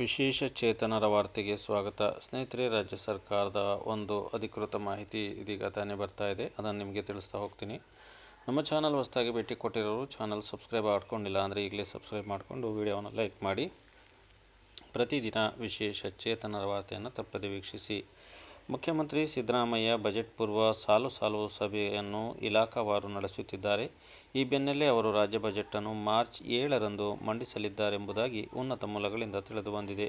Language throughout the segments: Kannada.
ವಿಶೇಷ ಚೇತನರ ವಾರ್ತೆಗೆ ಸ್ವಾಗತ. ಸ್ನೇಹಿತರೆ, ರಾಜ್ಯ ಸರ್ಕಾರದ ಒಂದು ಅಧಿಕೃತ ಮಾಹಿತಿ ಇದೀಗ ತಾನೇ ಬರ್ತಾ ಇದೆ. ಅದನ್ನು ನಿಮಗೆ ತಿಳಿಸ್ತಾ ಹೋಗ್ತೀನಿ. ನಮ್ಮ ಚಾನಲ್ ಹೊಸದಾಗಿ ಭೇಟಿ ಕೊಟ್ಟಿರೋರು ಚಾನಲ್ ಸಬ್ಸ್ಕ್ರೈಬ್ ಮಾಡ್ಕೊಂಡಿಲ್ಲ ಅಂದರೆ ಈಗಲೇ ಸಬ್ಸ್ಕ್ರೈಬ್ ಮಾಡಿಕೊಂಡು ವಿಡಿಯೋವನ್ನು ಲೈಕ್ ಮಾಡಿ. ಪ್ರತಿದಿನ ವಿಶೇಷ ಚೇತನರ ವಾರ್ತೆಯನ್ನು ತಪ್ಪದೆ ವೀಕ್ಷಿಸಿ. ಮುಖ್ಯಮಂತ್ರಿ ಸಿದ್ದರಾಮಯ್ಯ ಬಜೆಟ್ ಪೂರ್ವ ಸಾಲು ಸಾಲು ಸಭೆಯನ್ನು ಇಲಾಖಾವಾರು ನಡೆಸುತ್ತಿದ್ದಾರೆ. ಈ ಬೆನ್ನಲ್ಲೇ ಅವರು ರಾಜ್ಯ ಬಜೆಟನ್ನು ಮಾರ್ಚ್ ಏಳರಂದು ಮಂಡಿಸಲಿದ್ದಾರೆಂಬುದಾಗಿ ಉನ್ನತ ಮೂಲಗಳಿಂದ ತಿಳಿದುಬಂದಿದೆ.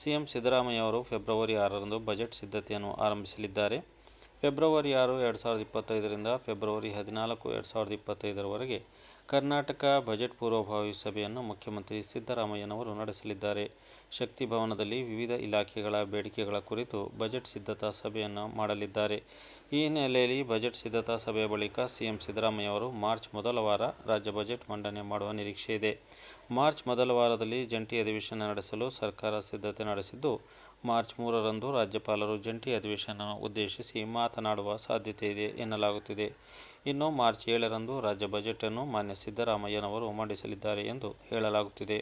ಸಿಎಂ ಸಿದ್ದರಾಮಯ್ಯ ಅವರು ಫೆಬ್ರವರಿ ಆರರಂದು ಬಜೆಟ್ ಸಿದ್ಧತೆಯನ್ನು ಆರಂಭಿಸಲಿದ್ದಾರೆ. ಫೆಬ್ರವರಿ ಆರು ಎರಡು ಸಾವಿರದ ಇಪ್ಪತ್ತೈದರಿಂದ ಫೆಬ್ರವರಿ ಹದಿನಾಲ್ಕು ಎರಡು ಸಾವಿರದ ಇಪ್ಪತ್ತೈದರವರೆಗೆ ಕರ್ನಾಟಕ ಬಜೆಟ್ ಪೂರ್ವಭಾವಿ ಸಭೆಯನ್ನು ಮುಖ್ಯಮಂತ್ರಿ ಸಿದ್ದರಾಮಯ್ಯನವರು ನಡೆಸಲಿದ್ದಾರೆ. ಶಕ್ತಿ ಭವನದಲ್ಲಿ ವಿವಿಧ ಇಲಾಖೆಗಳ ಬೇಡಿಕೆಗಳ ಕುರಿತು ಬಜೆಟ್ ಸಿದ್ಧತಾ ಸಭೆಯನ್ನು ಮಾಡಲಿದ್ದಾರೆ. ಈ ಹಿನ್ನೆಲೆಯಲ್ಲಿ ಬಜೆಟ್ ಸಿದ್ಧತಾ ಸಭೆಯ ಬಳಿಕ ಸಿಎಂ ಸಿದ್ದರಾಮಯ್ಯ ಅವರು ಮಾರ್ಚ್ ಮೊದಲ ವಾರ ರಾಜ್ಯ ಬಜೆಟ್ ಮಂಡನೆ ಮಾಡುವ ನಿರೀಕ್ಷೆ ಇದೆ. ಮಾರ್ಚ್ ಮೊದಲ ವಾರದಲ್ಲಿ ಜಂಟಿ ಅಧಿವೇಶನ ನಡೆಸಲು ಸರ್ಕಾರ ಸಿದ್ಧತೆ ನಡೆಸಿದ್ದು ಮಾರ್ಚ್ ಮೂರರಂದು ರಾಜ್ಯಪಾಲರು ಜಂಟಿ ಅಧಿವೇಶನ ಉದ್ದೇಶಿಸಿ ಮಾತನಾಡುವ ಸಾಧ್ಯತೆ ಇದೆ ಎನ್ನಲಾಗುತ್ತಿದೆ. ಇನ್ನು ಮಾರ್ಚ್ ಏಳರಂದು ರಾಜ್ಯ ಬಜೆಟನ್ನು ಮಾನ್ಯ ಸಿದ್ದರಾಮಯ್ಯನವರು ಮಂಡಿಸಲಿದ್ದಾರೆ ಎಂದು ಹೇಳಲಾಗುತ್ತಿದೆ.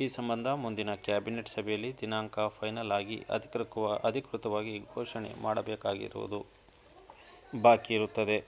ಈ ಸಂಬಂಧ ಮುಂದಿನ ಕ್ಯಾಬಿನೆಟ್ ಸಭೆಯಲ್ಲಿ ದಿನಾಂಕ ಫೈನಲ್ ಆಗಿ ಅಧಿಕೃತ ಅಧಿಕೃತವಾಗಿ ಘೋಷಣೆ ಮಾಡಬೇಕಾಗಿರುವುದು ಬಾಕಿ ಇರುತ್ತದೆ.